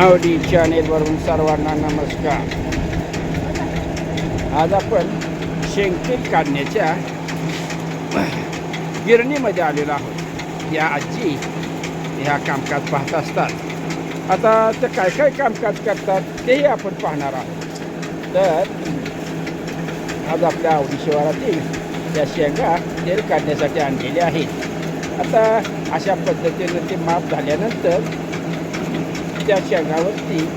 आवडी चॅनेलवरून सर्वांना नमस्कार. आज आपण शेंगतील काढण्याच्या गिरणीमध्ये आलेलो आहोत. या आजी ह्या कामकाज पाहत असतात. आता ते काय काय कामकाज करतात तेही आपण पाहणार आहोत. तर आज आपल्या आवडी शिवारातील या शेंगा तेल काढण्यासाठी आणलेल्या आहेत. आता अशा पद्धतीनं ते माप झाल्यानंतर त्या शेंगावरती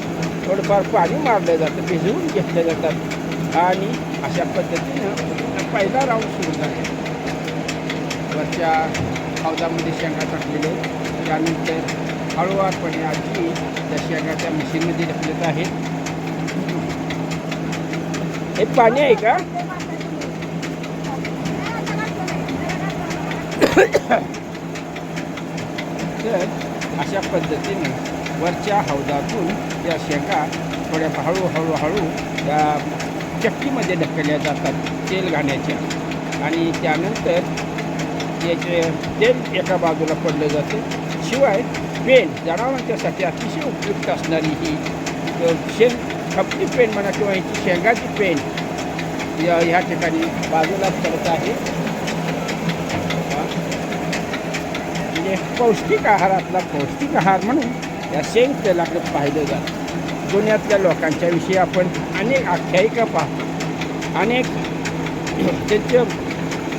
थोडंफार पाणी मारलं जातं भिजवून घेतल्या जातात. आणि अशा पद्धतीनं पहिला राऊंड सुरू झाले. वरच्या हौदामध्ये शेंगा टाकलेले त्यानंतर हळूवारपणे आजी त्या शेंगा त्या मशीनमध्ये ढकलत आहेत. हे पाणी आहे का? तर अशा पद्धतीने वरच्या हौदातून त्या शेंगा थोड्या हळूहळू हळू त्या चक्कीमध्ये ढकलल्या जातात तेल घाण्याच्या. आणि त्यानंतर त्याचे तेल एका बाजूला पडलं जातं. शिवाय पेन जनावरांच्यासाठी अतिशय उपयुक्त असणारी ही शेण शेंग खपली पेन म्हणा किंवा ह्याची शेंगाची पेन या ह्या ठिकाणी बाजूला पडत आहे. म्हणजे पौष्टिक आहारातला पौष्टिक आहार म्हणून या शेंगतेलाकडे पाहिलं जातं. दुनियातल्या लोकांच्याविषयी आपण अनेक आख्यायिका पाहतो. अनेक त्यांचं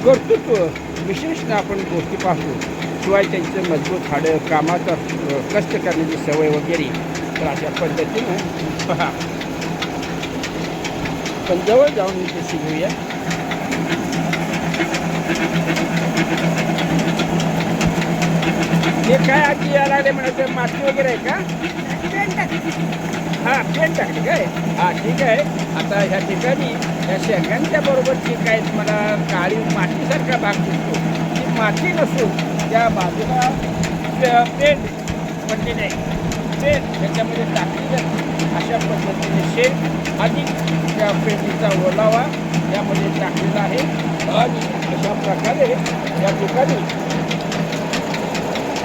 कर्तृत्व विशेषतः आपण गोष्टी पाहतो. शिवाय त्यांचं मजबूत हाडं कामाचा कष्ट करण्याची सवय वगैरे. तर अशा पद्धतीनं पहा. पण जवळ जाऊन इथे शिकूया. हे काय आजी यायला लागले म्हणायचं माती वगैरे आहे का? हा पेन टाकली काय? हा ठीक आहे. आता ह्या ठिकाणी या शेंगांच्या बरोबर जी काय मला काळी मातीसारखा भाग दिसतो ती माती नसून त्या बाजूला पे- पेन म्हणजे आहे पेन त्याच्यामध्ये टाकली जाते. अशा पद्धतीने शेण अधिक त्या पेंटीचा ओलावा यामध्ये टाकलेला आहे. आणि अशा प्रकारे या ठिकाणी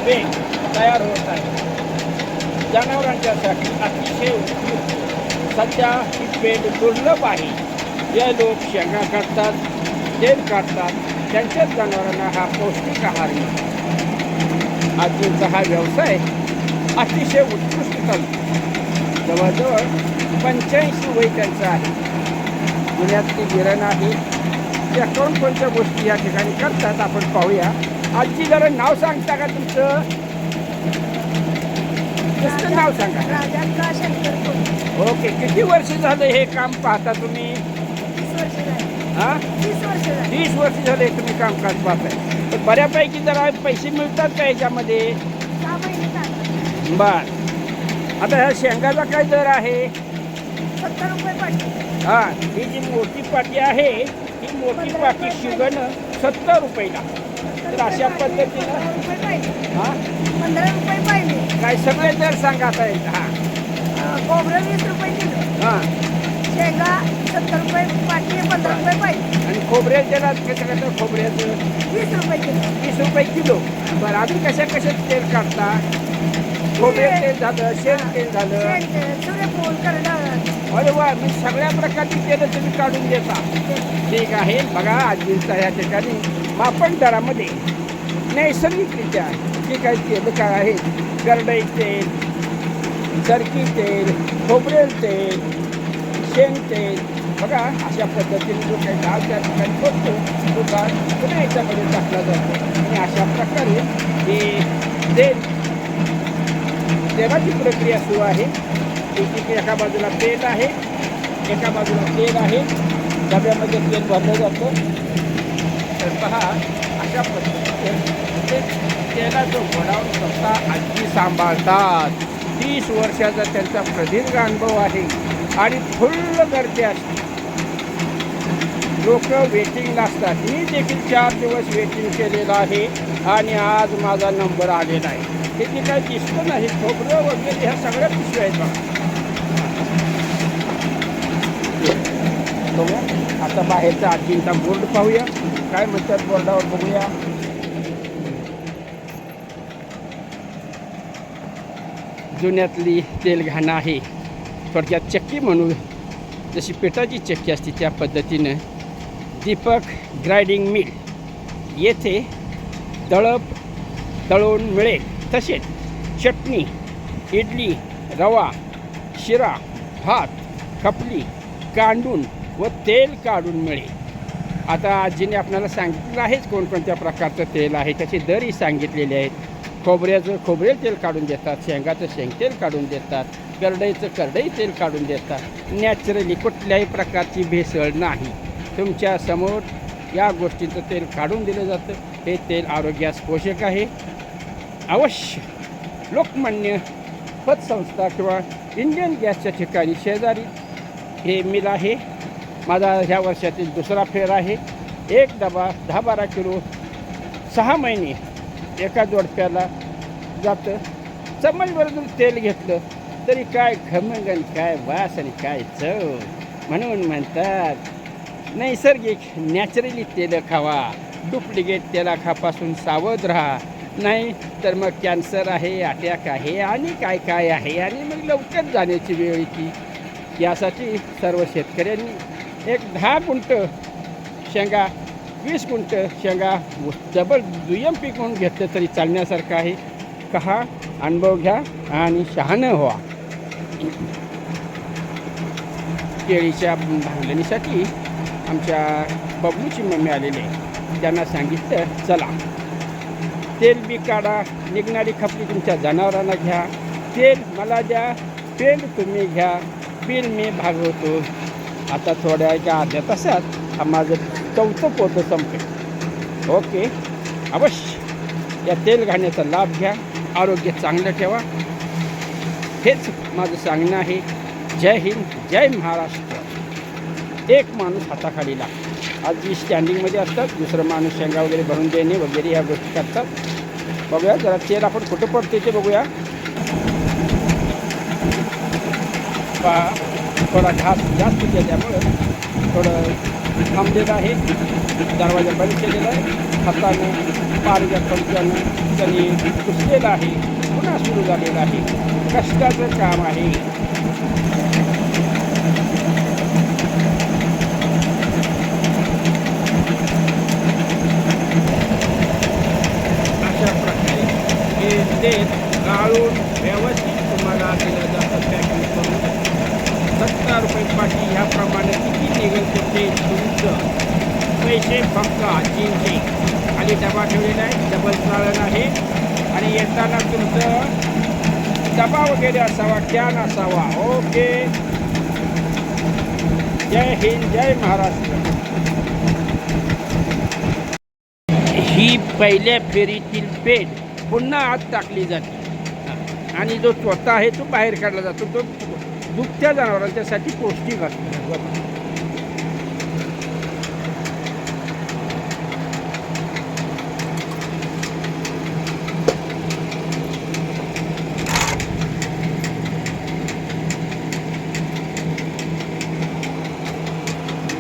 पेन तयार होत आहे. जनावरांच्यासाठी अतिशय उपयुक्त. सध्या ही पेंट दुर्लभ आहे. जे लोक शेंगा काढतात तेल काढतात. त्यांच्याच जनावरांना हा पौष्टिक आहार मिळतो. आजींचा हा व्यवसाय अतिशय उत्कृष्ट चालतो. जवळजवळ पंच्याऐंशी वय त्यांचं आहे. पुण्यातली गिरण आहे. त्या कोणकोणत्या गोष्टी या ठिकाणी करतात आपण पाहूया. आजी जरा नाव सांगता का तुमचं? नुसतं नाव सांगा? राजांका शंकर कोण ओके किती वर्ष झालं हे काम पाहता तुम्ही? तीस वर्ष झाली. हा? तीस वर्ष झाली. तीस वर्ष झाले तुम्ही कामकाज पाहताय. तर बऱ्यापैकी जरा पैसे मिळतात का ह्याच्यामध्ये सहा महिने चालतात. बर. आता ह्या शेंगाचा काय दर आहे? सत्तर रुपये हा ही जी मोठी पाटी आहे ही मोठी पाटी शिगणं सत्तर रुपयाला. तर अशा पद्धतीनं. हा? पंधरा रुपये पाहिजे काय सगळे दर सांगा आता येईल हा. खोबरं वीस रुपये किलो. हा. शेंगा सत्तर रुपये पाठी पंधरा रुपये पाहिजे आणि खोबऱ्याचं तेलात कसं कसं खोबऱ्याचं वीस रुपये किलो. वीस रुपये किलो. बरं अजून कशा कशाचं तेल काढता? खोबरे तेल झालं शेण तेल झालं. सूर्यफूल करडं अरे वा मी सगळ्या प्रकारची तेलं तुम्ही काढून देता ठीक आहे बघा आजींचा या ठिकाणी मापन दरामध्ये नैसर्गिकरित्या जे काही तेल काय आहेत करडई तेल सरकी तेल खोबरेल तेल शेंग तेल बघा अशा पद्धतीने जो काही डाळ त्या ठिकाणी करतो तो डाळ पुन्हा याच्यामध्ये टाकला जातो. आणि अशा प्रकारे हे तेल तेलाची प्रक्रिया सुरू आहे. एकी एका बाजूला तेल आहे एका बाजूला तेल आहे. डब्यामध्ये तेल भरलं जातं. तर पहा अशा पद्धतीने त्याला जो घोडावर स्वतः आजी सांभाळतात. तीस वर्षाचा त्यांचा प्रदीर्घ अनुभव आहे आणि फुल्ल गर्दी असते. लोक वेटिंगला असतात मी देखील चार दिवस वेटिंग केलेलं आहे आणि आज माझा नंबर आलेला आहे. हे जे काही दिसतं नाही खोबरं वगैरे ह्या सगळ्या पिशव्या आहेत बघा. आता बाहेरचा आजींचा बोर्ड पाहूया. काय म्हणतात बोर्डावर बघूया. जुन्यातली तेलघाणा आहे. थोडक्यात चक्की म्हणू. जशी पेटाची चक्की असते त्या पद्धतीनं दीपक ग्राइंडिंग मिल. येथे दळप दळून मिळेल तसेच चटणी इडली रवा शिरा भात खपली कांडून व तेल काढून मिळेल आता आजीने आपल्याला सांगितलं आहेच कोणकोणत्या प्रकारचं तेल आहे. त्याचे दरही सांगितलेले आहेत खोबऱ्याचं खोबरेल तेल काढून देतात शेंगाचं शेंगतेल काढून देतात करडईचं करडई तेल काढून देतात. नॅचरली कुठल्याही प्रकारची भेसळ नाही. तुमच्यासमोर या गोष्टीचं तेल काढून दिलं जातं. हे तेल आरोग्यास पोषक आहे. अवश्य लोकमान्य पतसंस्था किंवा इंडियन गॅसच्या ठिकाणी शेजारी हे मिल आहे. माझा ह्या वर्षातील दुसरा फेर आहे. एक डबा दहा बारा किलो सहा महिने एका जोडप्याला जातं. चम्मचभर तेल घेतलं तरी काय घमंगन काय वास आणि काय चव म्हणून म्हणतात नैसर्गिक नॅचरली तेलं खावा. डुप्लिकेट तेलाखापासून सावध राहा. नाही तर मग कॅन्सर आहे अटॅक आहे आणि काय काय आहे आणि मग लवकर जाण्याची वेळ येते यासाठी सर्व शेतकऱ्यांनी एक दहा गुंट शेंगा वीस गुंट शेंगा डबल दुय्यम पीक म्हणून घेतलं तरी चालण्यासारखं आहे. कहा अनुभव घ्या आणि शहाणं व्हा. केळीच्या भांगणीसाठी आमच्या बबलूची मम्मी आलेली आहे. त्यांना सांगितलं चला तेल बी काढा निघणारी खपली तुमच्या जनावरांना घ्या. तेल मला द्या तेल तुम्ही घ्या. बिल मी भागवतो. आता थोड्या एका अर्ध्या तासात हा माझं चौथं पोतं संपेल. ओके? अवश्य. या तेल घाण्याचा लाभ घ्या आरोग्य चांगलं ठेवा. हेच माझं सांगणं आहे. जय हिंद जय महाराष्ट्र. एक माणूस हाताखाली लागतो आज जी स्टँडिंगमध्ये असतात दुसरं माणूस शेंगा वगैरे भरून देणे वगैरे ह्या गोष्टी करतात. बघूया जरा तेल आपण कुठं पडते ते बघूया. पहा थोडा घास जास्त केल्यामुळं थोडं थांबलेलं आहे. दरवाजा बंद केलेला आहे. हातानं पारच्या पंचानं त्यांनी पुसलेलं आहे. पुन्हा सुरू झालेलं आहे. कष्टाचं काम आहे. अशा प्रकारे हे ते गाळून व्यवस्थित तुम्हाला दिलं जातं पॅकिंग करून सत्तर रुपये पाठी ह्याप्रमाणे किती निघते तुमचं पैसे फक्त आजींचे. खाली डबा ठेवलेला आहे डबल चाळण आहे. आणि येताना तुमचं डबा वगैरे असावा कॅन असावा. ओके. जय हिंद जय महाराष्ट्र. ही पहिल्या फेरीतील पेट पुन्हा आत टाकली जाते. आणि जो स्वतः आहे तो बाहेर काढला जातो तो दुभत्या जनावरांच्यासाठी पौष्टिक असतो.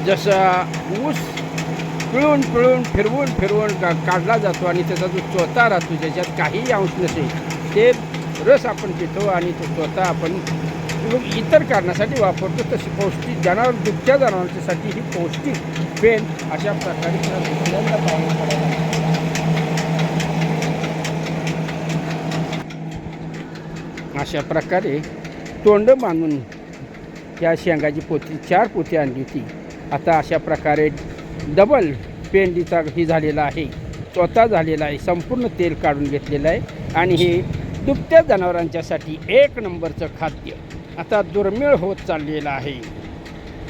जसा ऊस पिळून पिळून फिरवून फिरवून का काढला जातो आणि त्याचा जो चोथा राहतो ज्याच्यात काहीही अंश नसेल ते रस आपण पितो आणि तो चोथा आपण पिळून इतर कारणासाठी वापरतो तशी पौष्टिक जनावर दुभत्या जनावरांच्यासाठी ही पौष्टिक पेन अशा प्रकारे त्याला दुसऱ्यांदा पडायला अशा प्रकारे तोंड बांधून या शेंगाची पोती चार पोती आणली होती. आता अशा प्रकारे डबल पेंडीचा ही झालेला आहे. स्वतः झालेला आहे. संपूर्ण तेल काढून घेतलेलं आहे. आणि हे दुभत्या जनावरांच्यासाठी एक नंबरचं खाद्य. आता दुर्मिळ होत चाललेला आहे.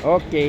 ओके